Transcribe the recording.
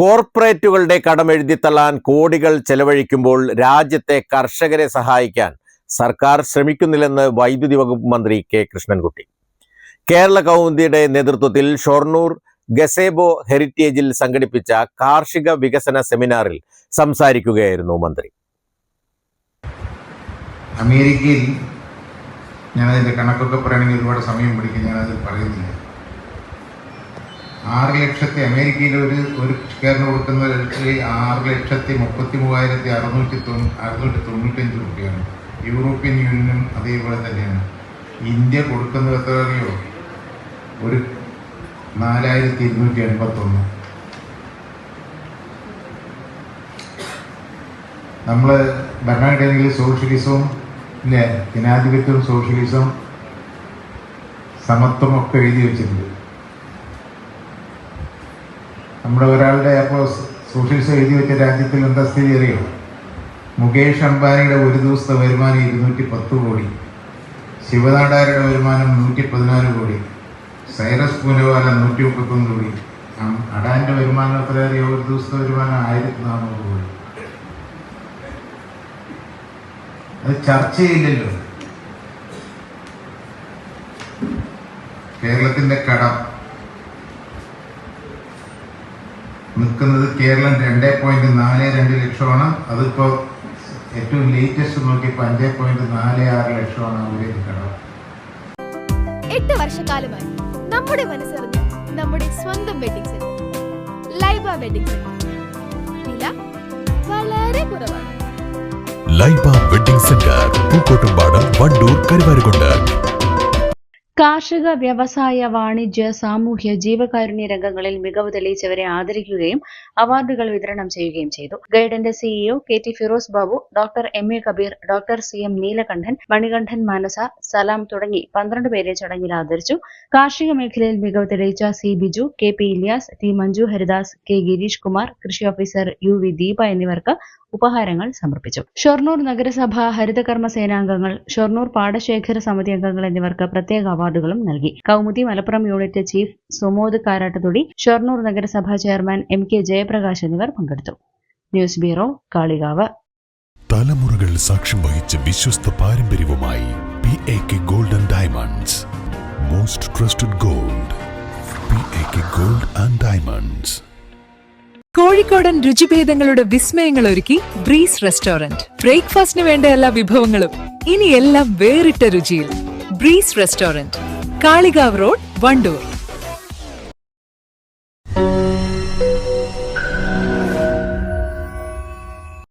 കോർപ്പറേറ്റുകളുടെ കടമെഴുതിത്തള്ളാൻ കോടികൾ ചെലവഴിക്കുമ്പോൾ രാജ്യത്തെ കർഷകരെ സഹായിക്കാൻ സർക്കാർ ശ്രമിക്കുന്നില്ലെന്ന് വൈദ്യുതി വകുപ്പ് മന്ത്രി കെ കൃഷ്ണൻകുട്ടി. കേരള കൗമുദിയുടെ നേതൃത്വത്തിൽ ഷൊർണൂർ ഗസേബോ ഹെറിറ്റേജിൽ സംഘടിപ്പിച്ച കാർഷിക വികസന സെമിനാറിൽ സംസാരിക്കുകയായിരുന്നു മന്ത്രി. അമേരിക്കയിൽ ഞാനതിന്റെ കണക്കൊക്കെ പറയണമെങ്കിൽ ഒരുപാട് സമയം പിടിക്കും ഞാനത് പറയുന്നില്ല. ആറ് ലക്ഷത്തി അമേരിക്കയിൽ ഒരു ഒരു ഷെയറിന് കൊടുക്കുന്ന ഒരു ആറ് ലക്ഷത്തി മുപ്പത്തി മൂവായിരത്തി അറുന്നൂറ്റി തൊണ്ണൂ അറുന്നൂറ്റി തൊണ്ണൂറ്റഞ്ച് രൂപയാണ്. യൂറോപ്യൻ യൂണിയനും അതേപോലെ തന്നെയാണ്. ഇന്ത്യ കൊടുക്കുന്നത് എത്ര അറിയോ ഒരു നാലായിരത്തി ഇരുന്നൂറ്റി എൺപത്തൊന്ന്. നമ്മൾ ഭരണഘടനയിൽ സോഷ്യലിസവും ഇല്ലേ ജനാധിപത്യവും സോഷ്യലിസവും സമത്വമൊക്കെ എഴുതി വെച്ചിട്ടുണ്ട്. നമ്മുടെ ഒരാളുടെ അപ്പോൾ സോഷ്യലിസം എഴുതി വെച്ച രാജ്യത്തിൽ എന്താ സ്ഥിതി അറിയോ മുകേഷ് അംബാനിയുടെ ഒരു ദിവസത്തെ വരുമാനം ഇരുന്നൂറ്റി പത്ത് കോടി. ശിവനാടാരുടെ വരുമാനം നൂറ്റി പതിനാല് കോടി. സൈറസ് പൂനവാല നൂറ്റി മുപ്പത്തൊന്ന് കോടി. അടാന്റെ വരുമാനം എത്ര അറിയോ? ഒരു ദിവസത്തെ വരുമാനം ആയിരത്തി നാനൂറ് കോടി. അത് ചർച്ച ചെയ്യില്ലല്ലോ. കേരളത്തിന്റെ കടം. നിൽക്കുന്നത് കേരളം രണ്ടേ പോയിന്റ് നാല് രണ്ട് ലക്ഷമാണ്. അതിപ്പോ ഏറ്റവും ലേറ്റസ്റ്റ് നോക്കിയപ്പോൾ അഞ്ചേ പോയിന്റ് നാല് ആറ് ലക്ഷമാണ് അവരുടെ കടം എട്ട് വർഷക്കാലമായി നമ്മുടെ മനസ്സറിഞ്ഞ് നമ്മുടെ സ്വന്തം wedding centre Laiba wedding centre വില വളരെ കുറവാണ്. Laiba wedding centre Pookkottumpadam Wandoor Karuvarakundu. കാർഷിക വ്യവസായ വാണിജ്യ സാമൂഹ്യ ജീവകാരുണ്യ രംഗങ്ങളിൽ മികവ് തെളിയിച്ചവരെ ആദരിക്കുകയും അവാർഡുകൾ വിതരണം ചെയ്യുകയും ചെയ്തു. ഗൈഡന്റെ CEO K T Firoz Babu doctor M A Kabeer doctor C M Neelakandan Manikandan Manasa Salam തുടങ്ങി പന്ത്രണ്ട് പേരെ ചടങ്ങിൽ ആദരിച്ചു. കാർഷിക മേഖലയിൽ മികവ് തെളിയിച്ച C Biju K P Iliyas T Manju Haridas K Girish Kumar കൃഷി ഓഫീസർ യു വി ദീപ എന്നിവർക്ക് ഉപഹാരങ്ങൾ സമർപ്പിച്ചു. ഷൊർണൂർ നഗരസഭ ഹരിതകർമ്മ സേനാംഗങ്ങൾ ഷൊർണൂർ പാടശേഖര സമിതി അംഗങ്ങൾ എന്നിവർക്ക് പ്രത്യേക അവാർഡുകളും നൽകി. കൗമുദി മലപ്പുറം യൂണിറ്റ് ചീഫ് സുമോദ് കാരാട്ടുതൊടി ഷൊർണൂർ നഗരസഭ ചെയർമാൻ എം കെ ജയപ്രകാശ് എന്നിവർ പങ്കെടുത്തു. News bureau Kalikavu. തലമുറകൾ സാക്ഷ്യം വഹിച്ച വിശ്വസ്ത പാരമ്പര്യവുമായി P A K golden diamonds. Most trusted gold P A K gold and diamonds. കോഴിക്കോടൻ രുചിഭേദങ്ങളുടെ വിസ്മയങ്ങൾ ഒരുക്കി ബ്രീസ് റെസ്റ്റോറന്റ്. ബ്രേക്ക്ഫാസ്റ്റിന് വേണ്ട എല്ലാ വിഭവങ്ങളും ഇനി എല്ലാം വേറിട്ട രുചിയിൽ. Breeze restaurant. Kalikavu road Wandoor.